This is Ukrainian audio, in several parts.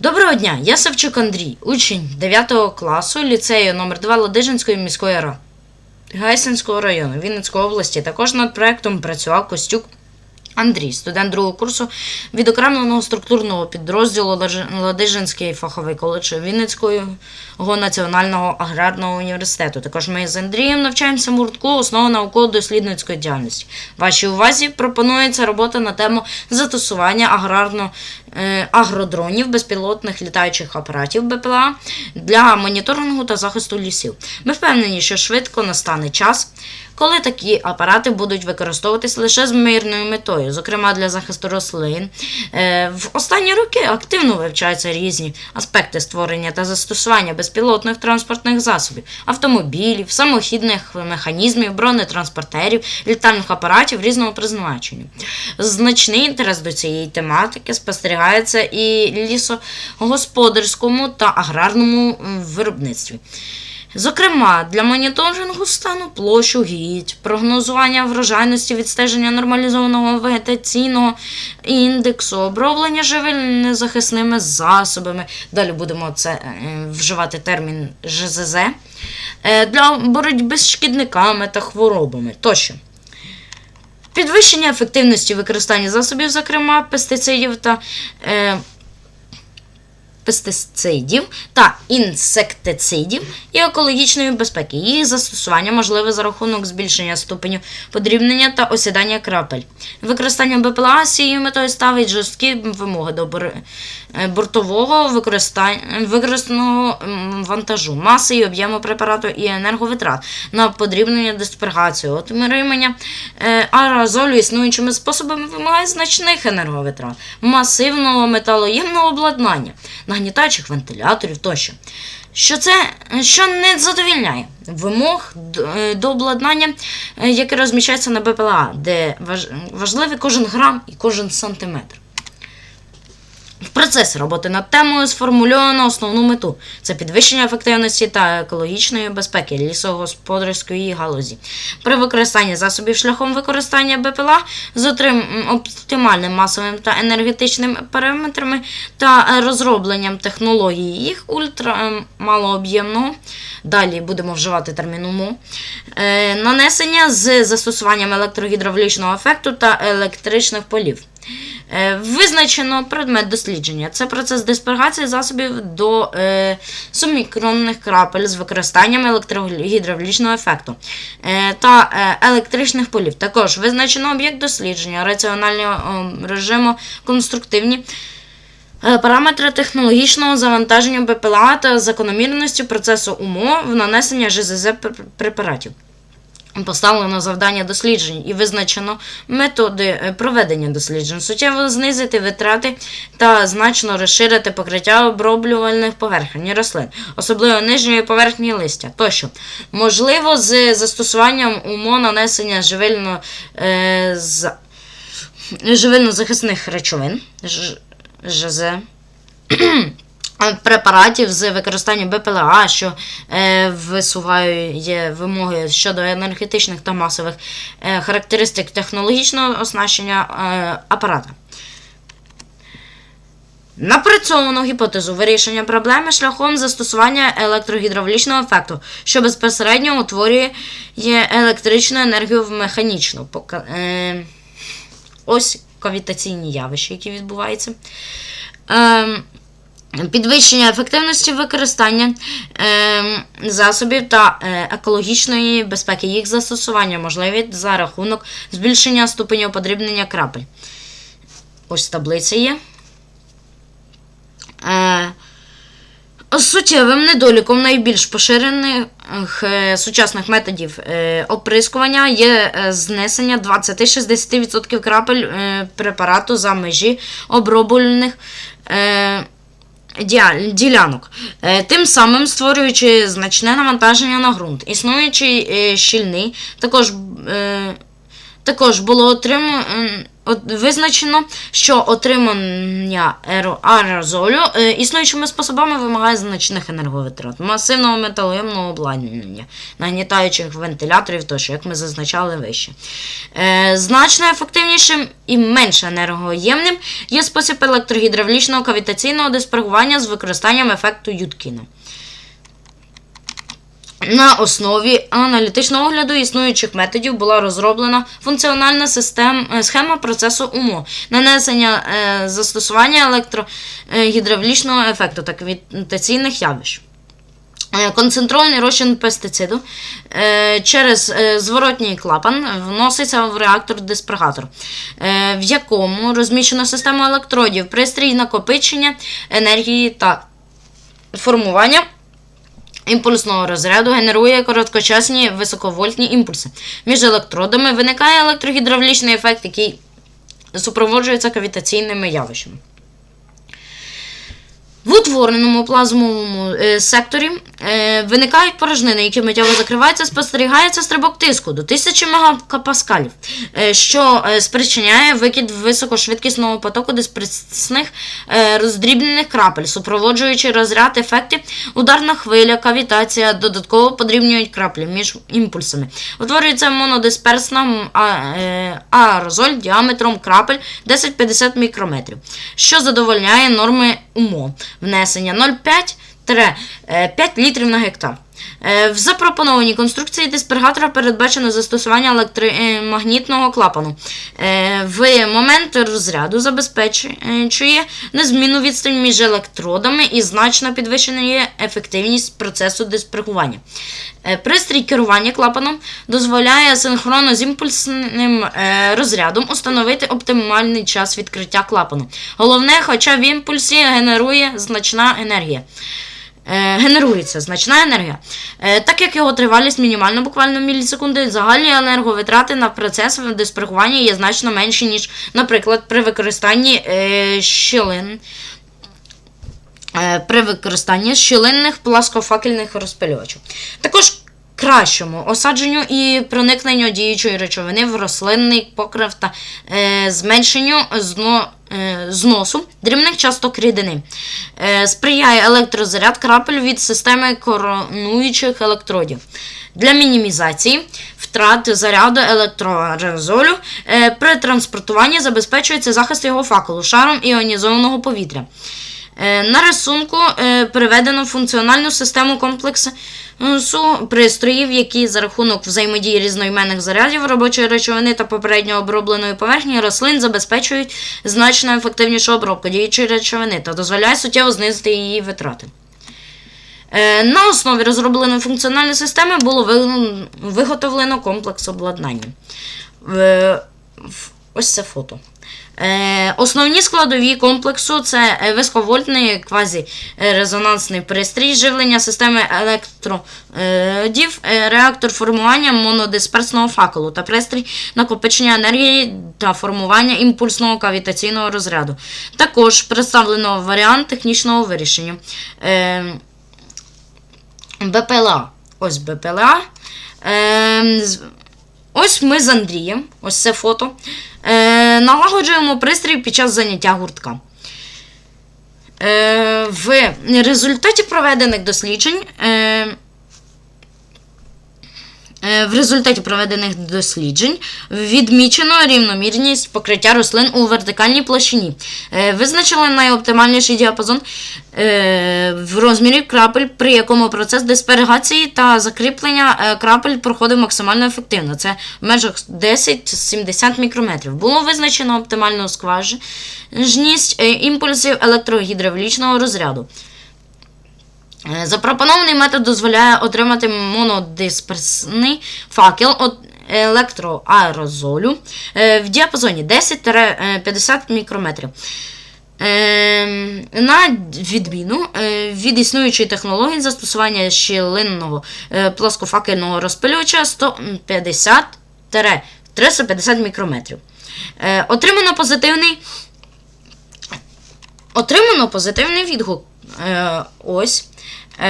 Доброго дня, я Савчук Андрій, учень 9 класу ліцею номер 2 Ладижинської міської ради Гайсинського району Вінницької області. Також над проектом працював Костюк Андрій, студент другого курсу відокремленого структурного підрозділу Ладиж- Ладижинський фаховий коледж Вінницького національного аграрного університету. Також ми з Андрієм навчаємося в гуртку основи науково-дослідницької діяльності. Вашій увазі пропонується робота на тему застосування аграрно е, агродронів, безпілотних літаючих апаратів БПЛА для моніторингу та захисту лісів. Ми впевнені, що швидко настане час, коли такі апарати будуть використовуватись лише з мирною метою, зокрема для захисту рослин. Е, В останні роки активно вивчаються різні аспекти створення та застосування безпілотних транспортних засобів, автомобілів, самохідних механізмів, бронетранспортерів, літальних апаратів різного призначення. Значний інтерес до цієї тематики спостерігається і лісогосподарському та аграрному виробництві. Зокрема, для моніторингу стану площ угідь, прогнозування врожайності, відстеження нормалізованого вегетаційного індексу, оброблення живильнезахисними засобами. Далі будемо це е, вживати термін ЖЗЗ е, для боротьби з шкідниками та хворобами тощо. Підвищення ефективності використання засобів, зокрема пестицидів та е, пестицидів та інсектицидів і екологічної безпеки. Їх застосування можливе за рахунок збільшення ступеню подрібнення та осідання крапель. Використання БПЛА з цією метою ставить жорсткі вимоги до е, бортового використаного вантажу, маси і об'єму препарату і енерговитрат на подрібнення диспергацію, отримання е, аерозолю існуючими способами вимагає значних енерговитрат, масивного металоємного обладнання, нагнітаючих вентиляторів тощо. Що це що не задовільняє вимог е, до обладнання, е, яке розміщається на БПЛА, де важ- важливий кожен грам і кожен сантиметр. В процесі роботи над темою сформульовано основну мету це підвищення ефективності та екологічної безпеки лісогосподарської галузі. При використанні засобів шляхом використання БПЛА з оптимальним масовим та енергетичним параметрами та розробленням технології їх ультрамалооб'ємного. Далі будемо вживати термін уму. Е, нанесення з застосуванням електрогідравлічного ефекту та електричних полів. Е, Визначено предмет дослідження. Це процес диспергації засобів до е, субмікронних крапель з використанням електрогідравлічного ефекту е, та е, електричних полів. Також визначено об'єкт дослідження, раціонального е, режиму, конструктивні. Параметри технологічного завантаження БПЛА та закономірності процесу умов нанесення ЖЗЗ пр- препаратів. Поставлено завдання досліджень і визначено методи е, проведення досліджень, суттєво знизити витрати та значно розширити покриття оброблювальних поверхень рослин, особливо нижньої поверхні листя тощо. Можливо, з застосуванням умов нанесення живильно, е, з, живильно-захисних речовин ЖЗ препаратів з використанням БПЛА, що е, висуває вимоги щодо енергетичних та масових е, характеристик технологічного оснащення е, апарата. Напрацьовано гіпотезу вирішення проблеми шляхом застосування електрогідравлічного ефекту, що безпосередньо утворює електричну енергію в механічну. Е, Ось кавітаційні явища, які відбуваються. Підвищення ефективності використання ем, засобів та е, екологічної безпеки їх застосування можливі за рахунок збільшення ступеню подрібнення крапель. Ось таблиця є. Е, Суттєвим недоліком найбільш поширених е, сучасних методів е, оприскування є е, знесення 20-60% крапель е, препарату за межі оброблюваних е, ділянок, е, тим самим створюючи значне навантаження на ґрунт. Існуючий е, щільний, також, е, Також було отримано. Визначено, що отримання аерозолю е, існуючими способами вимагає значних енерговитрат, масивного металоємного обладнання, нагнітаючих вентиляторів тощо, як ми зазначали вище. Е, значно ефективнішим і менш енергоємним є спосіб електрогідравлічного кавітаційного диспергування з використанням ефекту Юткіна. На основі аналітичного огляду існуючих методів була розроблена функціональна систем, е, схема процесу УМО, нанесення е, застосування електрогідравлічного ефекту та кавітаційних явищ. Е, Концентрований розчин пестициду е, через зворотній клапан вноситься в реактор-диспергатор, е, в якому розміщено систему електродів, пристрій накопичення енергії та формування імпульсного розряду генерує короткочасні високовольтні імпульси. Між електродами виникає електрогідравлічний ефект, який супроводжується кавітаційними явищами. В утвореному плазмовому е, секторі е, виникають порожнини, які миттєво закриваються, спостерігається стрибок тиску до 1000 мегапаскалів, е, що е, спричиняє викид високошвидкісного потоку диспресних е, роздрібнених крапель, супроводжуючи розряд ефектів, ударна хвиля, кавітація, додатково подрібнюють краплі між імпульсами. Утворюється монодисперсна е, аерозоль діаметром крапель 10-50 мікрометрів, що задовольняє норми УМО внесення 0,5 5 літрів на гектар. Е, В запропонованій конструкції диспергатора передбачено застосування електромагнітного клапану. Е, В момент розряду забезпечує незмінну відстань між електродами і значно підвищує ефективність процесу диспергування. Е, Пристрій керування клапаном дозволяє синхронно з імпульсним е, розрядом установити оптимальний час відкриття клапану. Головне, хоча в імпульсі генерує значна енергія. Е, генерується значна енергія. Е, так як його тривалість мінімально буквально мілісекунди, загальні енерговитрати на процес диспергування є значно менші, ніж, наприклад, при використанні е, щілин. При використанні щілинних пласкофакельних розпилювачів. Також кращому осадженню і проникненню діючої речовини в рослинний покрив та е, зменшенню зно, зносу дрібних часток рідини. Е, сприяє електрозаряд крапель від системи коронуючих електродів. Для мінімізації втрат заряду електроаерозолю е, при транспортуванні забезпечується захист його факелу шаром іонізованого повітря. Е, На рисунку е, приведено функціональну систему комплексу пристроїв, які за рахунок взаємодії різноіменних зарядів робочої речовини та попередньо обробленої поверхні рослин забезпечують значно ефективнішу обробку діючої речовини та дозволяють суттєво знизити її витрати. Е, На основі розробленої функціональної системи було виготовлено комплекс обладнання. Ось це фото. Е, основні складові комплексу це е, високовольтний квазірезонансний пристрій, живлення системи електродів, е, реактор формування монодисперсного факелу та пристрій накопичення енергії та формування імпульсного кавітаційного розряду. Також представлено варіант технічного вирішення. Е, БПЛА. Ось БПЛА. Е, ось ми з Андрієм, ось це фото. Е, налагоджуємо пристрій під час заняття гуртка. Е, в результаті проведених досліджень. Е, В результаті проведених досліджень відмічено рівномірність покриття рослин у вертикальній площині. Е, Визначили найоптимальніший діапазон е, в розмірі крапель, при якому процес диспергації та закріплення крапель проходив максимально ефективно. Це в межах 10-70 мікрометрів. Було визначено оптимальну скважність імпульсів електрогідравлічного розряду. Е, Запропонований метод дозволяє отримати монодисперсний факел електроаерозолю е, в діапазоні 10-50 мікрометрів. Е, На відміну від існуючої технології застосування щілинного плоскофакельного розпилювача 150-350 мікрометрів. Е, Отримано позитивний Отримано позитивний відгук. Е, ось. Е,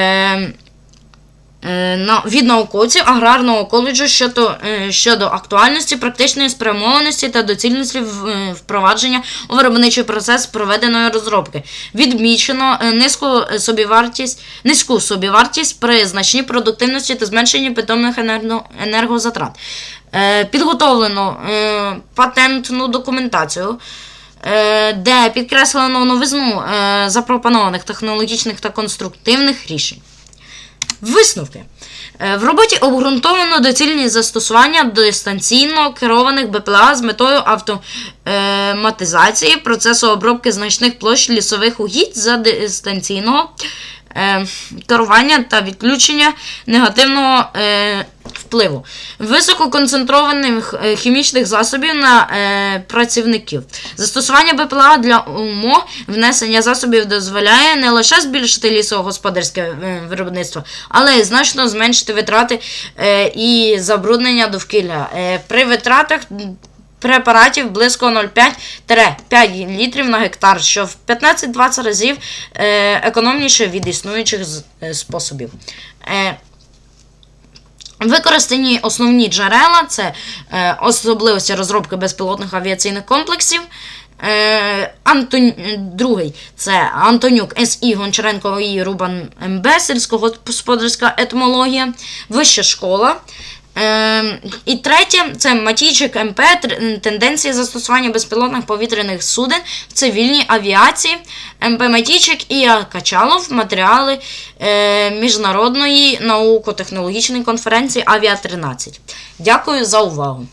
е, від науковців аграрного коледжу щодо, щодо актуальності, практичної спрямованості та доцільності впровадження у виробничий процес проведеної розробки. Відмічено низьку собівартість, низьку собівартість при значній продуктивності та зменшенні питомних енерго, енергозатрат. Підготовлено патентну документацію де підкреслено новизну е, запропонованих технологічних та конструктивних рішень. Висновки. Е, В роботі обґрунтовано доцільність застосування дистанційно керованих БПЛА з метою автоматизації процесу обробки значних площ лісових угідь за дистанційного е, керування та відключення негативного е, впливу висококонцентрованих е, хімічних засобів на е, працівників. Застосування БПЛА для умов внесення засобів дозволяє не лише збільшити лісогосподарське е, виробництво, але й значно зменшити витрати е, і забруднення довкілля. Е, при витратах препаратів близько 0,5-5 літрів на гектар, що в 15-20 разів е, економніше від існуючих е, способів. Е, Використані основні джерела це особливості розробки безпілотних авіаційних комплексів. Антон... Другий це Антонюк С.І. Гончаренко і Рубан МБ, сільськогосподарська етмологія, вища школа. Е, і третє це Матійчик МП, тенденції застосування безпілотних повітряних суден в цивільній авіації, МП Матійчик і Качалов, матеріали е, Міжнародної науко-технологічної конференції Авіа 13. Дякую за увагу.